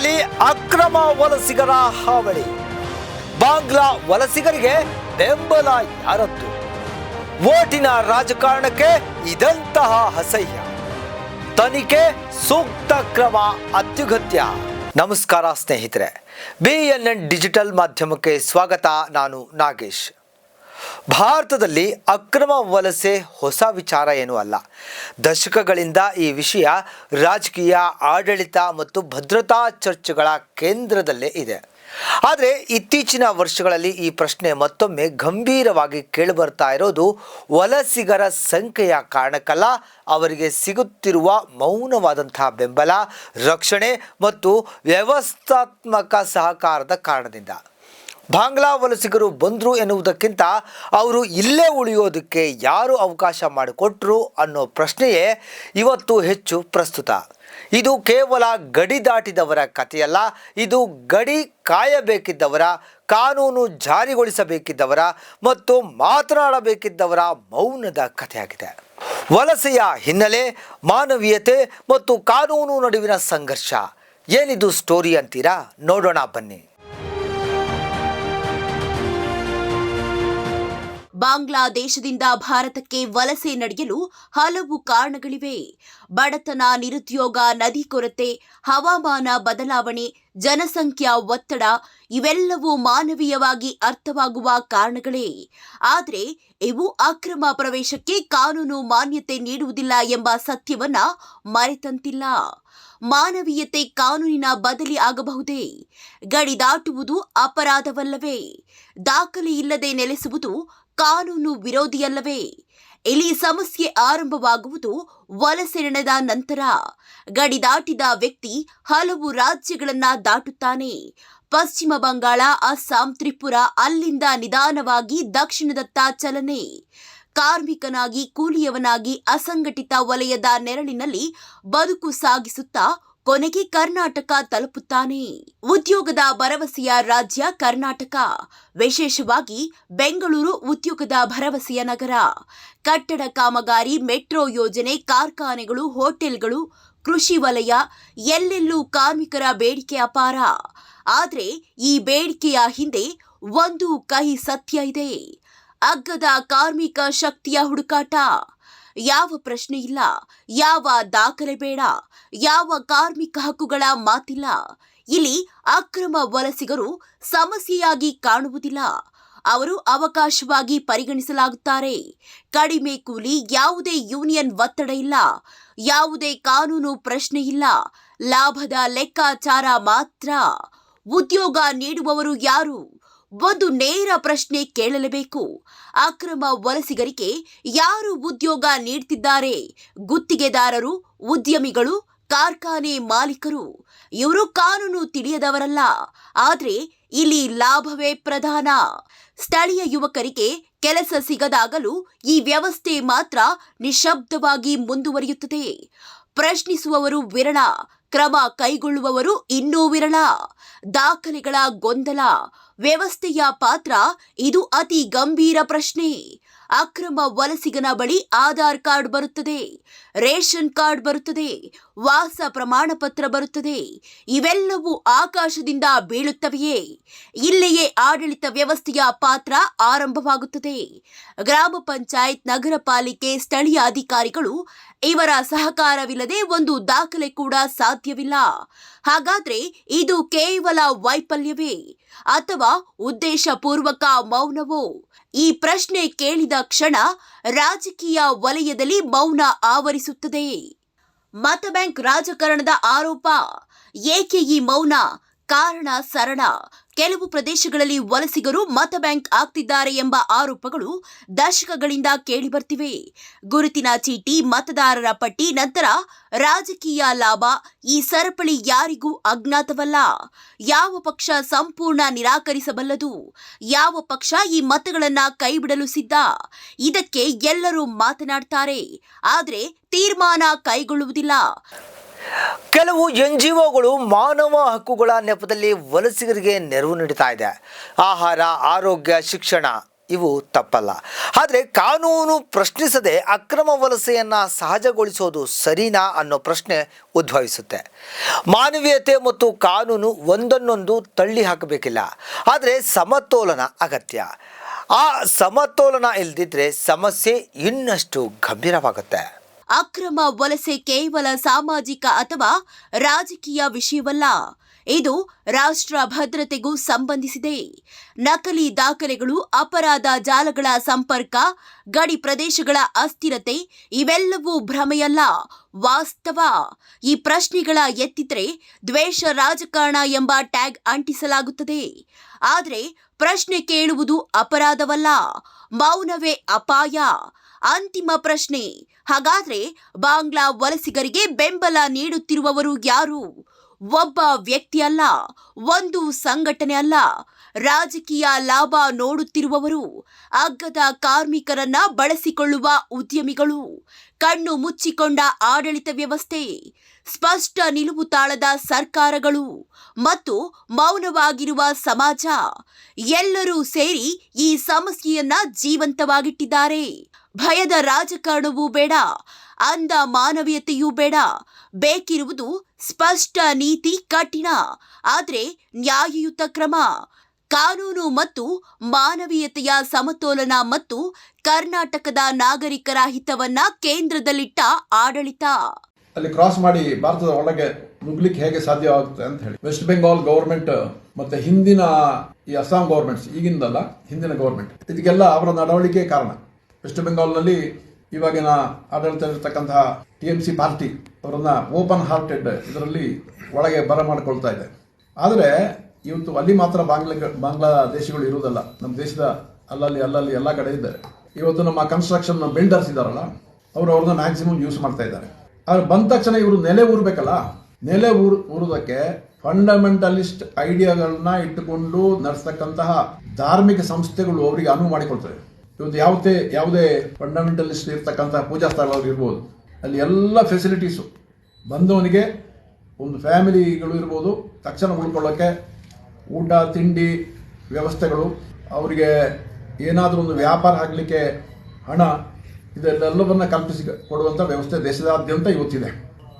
ಭಾರತದಲ್ಲಿ ಅಕ್ರಮ ವಲಸಿಗರ ಹಾವಳಿ. ಬಾಂಗ್ಲಾ ವಲಸಿಗರಿಗೆ ಬೆಂಬಲ ಯಾರದ್ದು? ಓಟಿನ ರಾಜಕಾರಣಕ್ಕೆ ಇದಂತಹ ಅಸಹ್ಯ. ತನಿಖೆ ಸೂಕ್ತ ಕ್ರಮ ಅತ್ಯುಗತ್ಯ. ನಮಸ್ಕಾರ ಸ್ನೇಹಿತರೆ. ಬಿ ಎನ್ ಎನ್ ಡಿಜಿಟಲ್ ಮಾಧ್ಯಮಕ್ಕೆ ಸ್ವಾಗತ. ನಾನು ನಾಗೇಶ್. ಭಾರತದಲ್ಲಿ ಅಕ್ರಮ ವಲಸೆ ಹೊಸ ವಿಚಾರ ಏನೂ ಅಲ್ಲ. ದಶಕಗಳಿಂದ ಈ ವಿಷಯ ರಾಜಕೀಯ, ಆಡಳಿತ ಮತ್ತು ಭದ್ರತಾ ಚರ್ಚೆಗಳ ಕೇಂದ್ರದಲ್ಲೇ ಇದೆ. ಆದರೆ ಇತ್ತೀಚಿನ ವರ್ಷಗಳಲ್ಲಿ ಈ ಪ್ರಶ್ನೆ ಮತ್ತೊಮ್ಮೆ ಗಂಭೀರವಾಗಿ ಕೇಳಿಬರ್ತಾ ಇರೋದು ವಲಸಿಗರ ಸಂಖ್ಯೆಯ ಕಾರಣಕ್ಕಲ್ಲ, ಅವರಿಗೆ ಸಿಗುತ್ತಿರುವ ಮೌನವಾದಂತಹ ಬೆಂಬಲ, ರಕ್ಷಣೆ ಮತ್ತು ವ್ಯವಸ್ಥಾತ್ಮಕ ಸಹಕಾರದ ಕಾರಣದಿಂದ. ಬಾಂಗ್ಲಾ ವಲಸಿಗರು ಬಂದರು ಎನ್ನುವುದಕ್ಕಿಂತ ಅವರು ಇಲ್ಲೇ ಉಳಿಯೋದಕ್ಕೆ ಯಾರು ಅವಕಾಶ ಮಾಡಿಕೊಟ್ರು ಅನ್ನೋ ಪ್ರಶ್ನೆಯೇ ಇವತ್ತು ಹೆಚ್ಚು ಪ್ರಸ್ತುತ. ಇದು ಕೇವಲ ಗಡಿ ದಾಟಿದವರ ಕಥೆಯಲ್ಲ, ಇದು ಗಡಿ ಕಾಯಬೇಕಿದ್ದವರ, ಕಾನೂನು ಜಾರಿಗೊಳಿಸಬೇಕಿದ್ದವರ ಮತ್ತು ಮಾತನಾಡಬೇಕಿದ್ದವರ ಮೌನದ ಕಥೆಯಾಗಿದೆ. ವಲಸೆಯ ಹಿನ್ನೆಲೆ, ಮಾನವೀಯತೆ ಮತ್ತು ಕಾನೂನು ನಡುವಿನ ಸಂಘರ್ಷ. ಏನಿದು ಸ್ಟೋರಿ ಅಂತೀರಾ? ನೋಡೋಣ ಬನ್ನಿ. ಬಾಂಗ್ಲಾದೇಶದಿಂದ ಭಾರತಕ್ಕೆ ವಲಸೆ ನಡೆಯಲು ಹಲವು ಕಾರಣಗಳಿವೆ. ಬಡತನ ನಿರುದ್ಯೋಗ, ನದಿ ಕೊರತೆ, ಹವಾಮಾನ ಬದಲಾವಣೆ, ಜನಸಂಖ್ಯಾ ಒತ್ತಡ ಇವೆಲ್ಲವೂ ಮಾನವೀಯವಾಗಿ ಅರ್ಥವಾಗುವ ಕಾರಣಗಳೇ. ಆದರೆ ಇವು ಅಕ್ರಮ ಪ್ರವೇಶಕ್ಕೆ ಕಾನೂನು ಮಾನ್ಯತೆ ನೀಡುವುದಿಲ್ಲ ಎಂಬ ಸತ್ಯವನ್ನ ಮರೆತಂತಿಲ್ಲ. ಮಾನವೀಯತೆ ಕಾನೂನಿನ ಬದಲಿ ಆಗಬಹುದೇ? ಗಡಿ ದಾಟುವುದು ಅಪರಾಧವಲ್ಲವೇ? ದಾಖಲೆ ಇಲ್ಲದೆ ನೆಲೆಸುವುದು ಕಾನೂನು ವಿರೋಧಿಯಲ್ಲವೇ? ಇಲ್ಲಿ ಸಮಸ್ಯೆ ಆರಂಭವಾಗುವುದು ವಲಸೆರಣದ ನಂತರ. ಗಡಿ ದಾಟಿದ ವ್ಯಕ್ತಿ ಹಲವು ರಾಜ್ಯಗಳನ್ನ ದಾಟುತ್ತಾನೆ. ಪಶ್ಚಿಮ ಬಂಗಾಳ, ಅಸ್ಸಾಂ, ತ್ರಿಪುರ ಅಲ್ಲಿಂದ ನಿಧಾನವಾಗಿ ದಕ್ಷಿಣದತ್ತ ಚಲನೆ. ಕಾರ್ಮಿಕನಾಗಿ, ಕೂಲಿಯವನಾಗಿ ಅಸಂಘಟಿತ ವಲಯದ ನೆರಳಿನಲ್ಲಿ ಬದುಕು ಸಾಗಿಸುತ್ತಾ ಕೊನೆಗೆ ಕರ್ನಾಟಕ ತಲುಪುತ್ತಾನೆ. ಉದ್ಯೋಗದ ಭರವಸೆಯ ರಾಜ್ಯ ಕರ್ನಾಟಕ. ವಿಶೇಷವಾಗಿ ಬೆಂಗಳೂರು ಉದ್ಯೋಗದ ಭರವಸೆಯ ನಗರ. ಕಟ್ಟಡ ಕಾಮಗಾರಿ, ಮೆಟ್ರೋ ಯೋಜನೆ, ಕಾರ್ಖಾನೆಗಳು, ಹೋಟೆಲ್ಗಳು, ಕೃಷಿ ವಲಯ, ಎಲ್ಲೆಲ್ಲೂ ಕಾರ್ಮಿಕರ ಬೇಡಿಕೆ ಅಪಾರ. ಆದರೆ ಈ ಬೇಡಿಕೆಯ ಹಿಂದೆ ಒಂದು ಕಹಿ ಸತ್ಯ ಇದೆ. ಅಗ್ಗದ ಕಾರ್ಮಿಕ ಶಕ್ತಿಯ ಹುಡುಕಾಟ. ಯಾವ ಪ್ರಶ್ನೆ ಇಲ್ಲ, ಯಾವ ದಾಖಲೆ ಬೇಡ, ಯಾವ ಕಾರ್ಮಿಕ ಹಕ್ಕುಗಳ ಮಾತಿಲ್ಲ. ಇಲ್ಲಿ ಅಕ್ರಮ ವಲಸಿಗರು ಸಮಸ್ಯೆಯಾಗಿ ಕಾಣುವುದಿಲ್ಲ. ಅವರು ಅವಕಾಶವಾಗಿ ಪರಿಗಣಿಸಲಾಗುತ್ತಾರೆ. ಕಡಿಮೆ ಕೂಲಿ, ಯಾವುದೇ ಯೂನಿಯನ್ ಒತ್ತಡ ಇಲ್ಲ, ಯಾವುದೇ ಕಾನೂನು ಪ್ರಶ್ನೆ ಇಲ್ಲ, ಲಾಭದ ಲೆಕ್ಕಾಚಾರ ಮಾತ್ರ. ಉದ್ಯೋಗ ನೀಡುವವರು ಯಾರು? ಒಂದು ನೇರ ಪ್ರಶ್ನೆ ಕೇಳಲೇಬೇಕು. ಅಕ್ರಮ ವಲಸಿಗರಿಗೆ ಯಾರು ಉದ್ಯೋಗ ನೀಡ್ತಿದ್ದಾರೆ? ಗುತ್ತಿಗೆದಾರರು, ಉದ್ಯಮಿಗಳು, ಕಾರ್ಖಾನೆ ಮಾಲೀಕರು. ಇವರು ಕಾನೂನು ತಿಳಿಯದವರಲ್ಲ. ಆದರೆ ಇಲ್ಲಿ ಲಾಭವೇ ಪ್ರಧಾನ. ಸ್ಥಳೀಯ ಯುವಕರಿಗೆ ಕೆಲಸ ಸಿಗದಾಗಲೂ ಈ ವ್ಯವಸ್ಥೆ ಮಾತ್ರ ನಿಶಬ್ದವಾಗಿ ಮುಂದುವರಿಯುತ್ತದೆ. ಪ್ರಶ್ನಿಸುವವರು ವಿರಳ, ಕ್ರಮ ಕೈಗೊಳ್ಳುವವರು ಇನ್ನೂ ವಿರಳ. ದಾಖಲೆಗಳ ಗೊಂದಲ. ವ್ಯವಸ್ಥೆಯ ಪಾತ್ರ ಇದು ಅತಿ ಗಂಭೀರ ಪ್ರಶ್ನೆ. ಅಕ್ರಮ ವಲಸಿಗನ ಬಳಿ ಆಧಾರ್ ಕಾರ್ಡ್ ಬರುತ್ತದೆ, ರೇಷನ್ ಕಾರ್ಡ್ ಬರುತ್ತದೆ, ವಾಸ ಪ್ರಮಾಣ ಪತ್ರ ಬರುತ್ತದೆ. ಇವೆಲ್ಲವೂ ಆಕಾಶದಿಂದ ಬೀಳುತ್ತವೆಯೇ? ಇಲ್ಲಿಯೇ ಆಡಳಿತ ವ್ಯವಸ್ಥೆಯ ಪಾತ್ರ ಆರಂಭವಾಗುತ್ತದೆ. ಗ್ರಾಮ ಪಂಚಾಯತ್, ನಗರ ಪಾಲಿಕೆ, ಸ್ಥಳೀಯ ಅಧಿಕಾರಿಗಳು ಇವರ ಸಹಕಾರವಿಲ್ಲದೆ ಒಂದು ದಾಖಲೆ ಕೂಡ ಸಾಧ್ಯವಿಲ್ಲ. ಹಾಗಾದ್ರೆ ಇದು ಕೇವಲ ವೈಫಲ್ಯವೇ? ಅಥವಾ ಉದ್ದೇಶಪೂರ್ವಕ ಮೌನವೋ? ಈ ಪ್ರಶ್ನೆ ಕೇಳಿದ ಕ್ಷಣ ರಾಜಕೀಯ ವಲಯದಲ್ಲಿ ಮೌನ ಆವರಿಸುತ್ತದೆ. ಮತ ಬ್ಯಾಂಕ್ ರಾಜಕಾರಣದ ಆರೋಪ. ಏಕೆ ಈ ಮೌನ? ಕಾರಣ ಸರಳ. ಕೆಲವು ಪ್ರದೇಶಗಳಲ್ಲಿ ವಲಸಿಗರು ಮತ ಬ್ಯಾಂಕ್ ಆಗ್ತಿದ್ದಾರೆ ಎಂಬ ಆರೋಪಗಳು ದಶಕಗಳಿಂದ ಕೇಳಿಬರ್ತಿವೆ. ಗುರುತಿನ ಚೀಟಿ, ಮತದಾರರ ಪಟ್ಟಿ, ನಂತರ ರಾಜಕೀಯ ಲಾಭ, ಈ ಸರಪಳಿ ಯಾರಿಗೂ ಅಜ್ಞಾತವಲ್ಲ. ಯಾವ ಪಕ್ಷ ಸಂಪೂರ್ಣ ನಿರಾಕರಿಸಬಲ್ಲದು? ಯಾವ ಪಕ್ಷ ಈ ಮತಗಳನ್ನ ಕೈಬಿಡಲು ಸಿದ್ಧ? ಇದಕ್ಕೆ ಎಲ್ಲರೂ ಮಾತನಾಡ್ತಾರೆ. ಆದರೆ ತೀರ್ಮಾನ ಕೈಗೊಳ್ಳುವುದಿಲ್ಲ. ಕೆಲವು ಎನ್ ಜಿ ಒಗಳು ಮಾನವ ಹಕ್ಕುಗಳ ನೆಪದಲ್ಲಿ ವಲಸಿಗರಿಗೆ ನೆರವು ನೀಡ್ತಾ ಇದೆ. ಆಹಾರ, ಆರೋಗ್ಯ, ಶಿಕ್ಷಣ ಇವು ತಪ್ಪಲ್ಲ. ಆದರೆ ಕಾನೂನು ಪ್ರಶ್ನಿಸದೆ ಅಕ್ರಮ ವಲಸೆಯನ್ನು ಸಹಜಗೊಳಿಸೋದು ಸರಿನಾ ಅನ್ನೋ ಪ್ರಶ್ನೆ ಉದ್ಭವಿಸುತ್ತೆ. ಮಾನವೀಯತೆ ಮತ್ತು ಕಾನೂನು ಒಂದನ್ನೊಂದು ತಳ್ಳಿ ಹಾಕಬೇಕಿಲ್ಲ. ಆದರೆ ಸಮತೋಲನ ಅಗತ್ಯ. ಆ ಸಮತೋಲನ ಇಲ್ಲದಿದ್ದರೆ ಸಮಸ್ಯೆ ಇನ್ನಷ್ಟು ಗಂಭೀರವಾಗುತ್ತೆ. ಅಕ್ರಮ ವಲಸೆ ಕೇವಲ ಸಾಮಾಜಿಕ ಅಥವಾ ರಾಜಕೀಯ ವಿಷಯವಲ್ಲ. ಇದು ರಾಷ್ಟ್ರ ಭದ್ರತೆಗೂ ಸಂಬಂಧಿಸಿದೆ. ನಕಲಿ ದಾಖಲೆಗಳು, ಅಪರಾಧ ಜಾಲಗಳ ಸಂಪರ್ಕ, ಗಡಿ ಪ್ರದೇಶಗಳ ಅಸ್ಥಿರತೆ ಇವೆಲ್ಲವೂ ಭ್ರಮೆಯಲ್ಲ. ವಾಸ್ತವ. ಈ ಪ್ರಶ್ನೆಗಳ ಎತ್ತಿದ್ರೆ ದ್ವೇಷ ರಾಜಕಾರಣ ಎಂಬ ಟ್ಯಾಗ್ ಅಂಟಿಸಲಾಗುತ್ತದೆ. ಆದರೆ ಪ್ರಶ್ನೆ ಕೇಳುವುದು ಅಪರಾಧವಲ್ಲ. ಮೌನವೇ ಅಪಾಯ. ಅಂತಿಮ ಪ್ರಶ್ನೆ. ಹಾಗಾದ್ರೆ ಬಾಂಗ್ಲಾ ವಲಸಿಗರಿಗೆ ಬೆಂಬಲ ನೀಡುತ್ತಿರುವವರು ಯಾರು? ಒಬ್ಬ ವ್ಯಕ್ತಿ ಅಲ್ಲ, ಒಂದು ಸಂಘಟನೆ ಅಲ್ಲ. ರಾಜಕೀಯ ಲಾಭ ನೋಡುತ್ತಿರುವವರು, ಅಗ್ಗದ ಕಾರ್ಮಿಕರನ್ನ ಬಳಸಿಕೊಳ್ಳುವ ಉದ್ಯಮಿಗಳು. ಕಣ್ಣು ಮುಚ್ಚಿಕೊಂಡ ಆಡಳಿತ ವ್ಯವಸ್ಥೆ, ಸ್ಪಷ್ಟ ನಿಲುವು ತಾಳದ ಸರ್ಕಾರಗಳು ಮತ್ತು ಮೌನವಾಗಿರುವ ಸಮಾಜ. ಎಲ್ಲರೂ ಸೇರಿ ಈ ಸಮಸ್ಯೆಯನ್ನ ಜೀವಂತವಾಗಿಟ್ಟಿದ್ದಾರೆ. ಭಯದ ರಾಜಕಾರಣವೂ ಬೇಡ ಅಂದ ಮಾನವೀಯತೆಯೂ ಬೇಡ. ಬೇಕಿರುವುದು ಸ್ಪಷ್ಟ ನೀತಿ, ಕಠಿಣ, ಆದರೆ ನ್ಯಾಯಯುತ ಕ್ರಮ. ಕಾನೂನು ಮತ್ತು ಮಾನವೀಯತೆಯ ಸಮತೋಲನ ಮತ್ತು ಕರ್ನಾಟಕದ ನಾಗರಿಕರ ಹಿತವನ್ನ ಕೇಂದ್ರದಲ್ಲಿಟ್ಟ ಆಡಳಿತ. ಅಲ್ಲಿ ಕ್ರಾಸ್ ಮಾಡಿ ಭಾರತದ ಒಳಗೆ ನುಗ್ಲಿಕ್ಕೆ ಹೇಗೆ ಸಾಧ್ಯವಾಗುತ್ತೆ ಅಂತ ಹೇಳಿ. ವೆಸ್ಟ್ ಬೆಂಗಾಲ್ ಗೌರ್ಮೆಂಟ್ ಮತ್ತೆ ಹಿಂದಿನ ಈ ಅಸ್ಸಾಂ ಗೌರ್ಮೆಂಟ್ಸ್ ಈಗಿಂದಲ್ಲ ಹಿಂದಿನ ಗವರ್ಮೆಂಟ್ ಇದಕ್ಕೆಲ್ಲ ಅವರ ನಡವಳಿಕೆ ಕಾರಣ. ವೆಸ್ಟ್ ಬೆಂಗಾಲ್ನಲ್ಲಿ ಇವಾಗಿನ ಆಡಳಿತದಲ್ಲಿರ್ತಕ್ಕಂತಹ ಟಿ ಎಂ ಸಿ ಪಾರ್ಟಿ ಅವರನ್ನ ಓಪನ್ ಹಾರ್ಟೆಡ್ ಇದರಲ್ಲಿ ಒಳಗೆ ಬರ ಮಾಡಿಕೊಳ್ತಾ ಇದೆ. ಆದರೆ ಇವತ್ತು ಅಲ್ಲಿ ಮಾತ್ರ ಬಾಂಗ್ಲಾ ಬಾಂಗ್ಲಾದೇಶಗಳು ಇರುವುದಲ್ಲ, ನಮ್ಮ ದೇಶದ ಅಲ್ಲಲ್ಲಿ ಅಲ್ಲಲ್ಲಿ ಎಲ್ಲ ಕಡೆ ಇದ್ದಾರೆ. ಇವತ್ತು ನಮ್ಮ ಕನ್ಸ್ಟ್ರಕ್ಷನ್ ಬಿಲ್ಡರ್ಸ್ ಇದ್ದಾರಲ್ಲ, ಅವರು ಅವ್ರನ್ನ ಮ್ಯಾಕ್ಸಿಮಮ್ ಯೂಸ್ ಮಾಡ್ತಾ ಇದ್ದಾರೆ. ಆದರೆ ಬಂದ ತಕ್ಷಣ ಇವರು ನೆಲೆ ಊರ್ಬೇಕಲ್ಲ, ನೆಲೆ ಊರ್, ಊರೋದಕ್ಕೆ ಫಂಡಮೆಂಟಲಿಸ್ಟ್ ಐಡಿಯಾಗಳನ್ನ ಇಟ್ಟುಕೊಂಡು ನಡೆಸ್ತಕ್ಕಂತಹ ಧಾರ್ಮಿಕ ಸಂಸ್ಥೆಗಳು ಅವರಿಗೆ ಅನುವು ಮಾಡಿಕೊಳ್ತವೆ. ಇವತ್ತು ಯಾವುದೇ ಯಾವುದೇ ಫಂಡಮೆಂಟಲಿಸ್ಟ್ ಇರ್ತಕ್ಕಂಥ ಪೂಜಾ ಸ್ಥಳಗಳು ಇರ್ಬೋದು. ಅಲ್ಲಿ ಎಲ್ಲ ಫೆಸಿಲಿಟೀಸು ಬಂದವನಿಗೆ ಒಂದು ಫ್ಯಾಮಿಲಿಗಳು ಇರ್ಬೋದು. ತಕ್ಷಣ ಉಳ್ಕೊಳ್ಳೋಕ್ಕೆ ಊಟ, ತಿಂಡಿ ವ್ಯವಸ್ಥೆಗಳು. ಅವರಿಗೆ ಏನಾದರೂ ಒಂದು ವ್ಯಾಪಾರ ಆಗಲಿಕ್ಕೆ ಹಣ, ಇದೆಲ್ಲವನ್ನು ಕಲ್ಪಿಸಿ ಕೊಡುವಂಥ ವ್ಯವಸ್ಥೆ ದೇಶದಾದ್ಯಂತ ಇವತ್ತಿದೆ.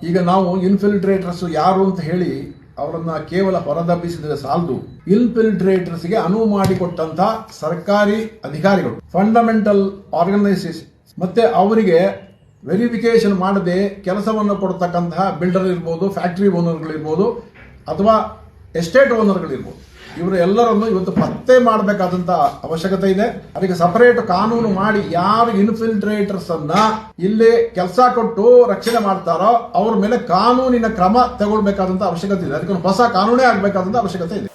ಈಗ ನಾವು ಇನ್ಫಿಲ್ಟ್ರೇಟರ್ಸ್ ಯಾರು ಅಂತ ಹೇಳಿ ಅವರನ್ನ ಕೇವಲ ಹೊರದಬ್ಬಿಸಿದರೆ ಸಾಲದು. ಇನ್ಫಿಲ್ಟ್ರೇಟರ್ಸ್ಗೆ ಅನುವು ಮಾಡಿಕೊಟ್ಟಂತ ಸರ್ಕಾರಿ ಅಧಿಕಾರಿಗಳು ಫಂಡಮೆಂಟಲ್ ಆರ್ಗನೈಸೇಷನ್ ಮತ್ತೆ ಅವರಿಗೆ ವೆರಿಫಿಕೇಶನ್ ಮಾಡದೆ ಕೆಲಸವನ್ನು ಕೊಡ್ತಕ್ಕಂತಹ ಬಿಲ್ಡರ್ ಇರ್ಬೋದು ಫ್ಯಾಕ್ಟರಿ ಓನರ್ಗಳಿರ್ಬೋದು ಅಥವಾ ಎಸ್ಟೇಟ್ ಓನರ್ಗಳಿರ್ಬೋದು ಇವರು ಎಲ್ಲರನ್ನು ಇವತ್ತು ಪತ್ತೆ ಮಾಡಬೇಕಾದಂತ ಅವಶ್ಯಕತೆ ಇದೆ. ಅದಕ್ಕೆ ಸಪರೇಟ್ ಕಾನೂನು ಮಾಡಿ ಯಾರು ಇನ್ಫಿಲ್ಟ್ರೇಟರ್ಸ್ ಅನ್ನ ಇಲ್ಲಿ ಕೆಲಸ ಕೊಟ್ಟು ರಕ್ಷಣೆ ಮಾಡ್ತಾರೋ ಅವ್ರ ಮೇಲೆ ಕಾನೂನಿನ ಕ್ರಮ ತಗೊಳ್ಬೇಕಾದಂತ ಅವಶ್ಯಕತೆ ಇದೆ. ಅದಕ್ಕೊಂದು ಹೊಸ ಕಾನೂನೇ ಆಗಬೇಕಾದಂತ ಅವಶ್ಯಕತೆ ಇದೆ.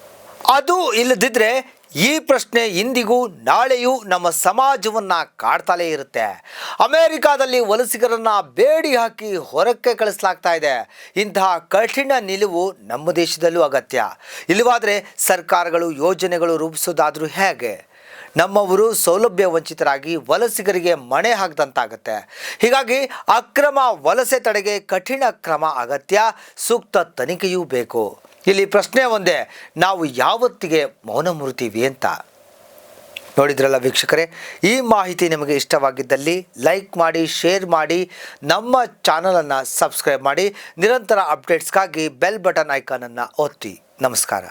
ಅದು ಇಲ್ಲದಿದ್ದರೆ ಈ ಪ್ರಶ್ನೆ ಇಂದಿಗೂ ನಾಳೆಯೂ ನಮ್ಮ ಸಮಾಜವನ್ನ ಕಾಡ್ತಲೇ ಇರುತ್ತೆ. ಅಮೆರಿಕಾದಲ್ಲಿ ವಲಸಿಗರನ್ನ ಬೇಡಿ ಹಾಕಿ ಹೊರಕ್ಕೆ ಕಳಿಸಲಾಗ್ತಾ ಇದೆ. ಇಂತಹ ಕಠಿಣ ನಿಲುವು ನಮ್ಮ ದೇಶದಲ್ಲೂ ಅಗತ್ಯ. ಇಲ್ಲವಾದರೆ ಸರ್ಕಾರಗಳು ಯೋಜನೆಗಳು ರೂಪಿಸೋದಾದರೂ ಹೇಗೆ? ನಮ್ಮವರು ಸೌಲಭ್ಯ ವಂಚಿತರಾಗಿ ವಲಸಿಗರಿಗೆ ಮಣೆ ಹಾಕಿದಂತಾಗುತ್ತೆ. ಹೀಗಾಗಿ ಅಕ್ರಮ ವಲಸೆ ತಡೆಗೆ ಕಠಿಣ ಕ್ರಮ ಅಗತ್ಯ, ಸೂಕ್ತ ತನಿಖೆಯೂ ಬೇಕು. ಇಲ್ಲಿ ಪ್ರಶ್ನೆ ಒಂದೇ, ನಾವು ಯಾವತ್ತಿಗೆ ಮೌನ ಮುರಿತೀವಿ ಅಂತ? ನೋಡಿದ್ರಲ್ಲ ವೀಕ್ಷಕರೇ, ಈ ಮಾಹಿತಿ ನಿಮಗೆ ಇಷ್ಟವಾಗಿದ್ದಲ್ಲಿ ಲೈಕ್ ಮಾಡಿ, ಶೇರ್ ಮಾಡಿ, ನಮ್ಮ ಚಾನಲನ್ನು ಸಬ್ಸ್ಕ್ರೈಬ್ ಮಾಡಿ, ನಿರಂತರ ಅಪ್ಡೇಟ್ಸ್ಗಾಗಿ ಬೆಲ್ ಬಟನ್ ಐಕಾನನ್ನು ಒತ್ತಿ. ನಮಸ್ಕಾರ.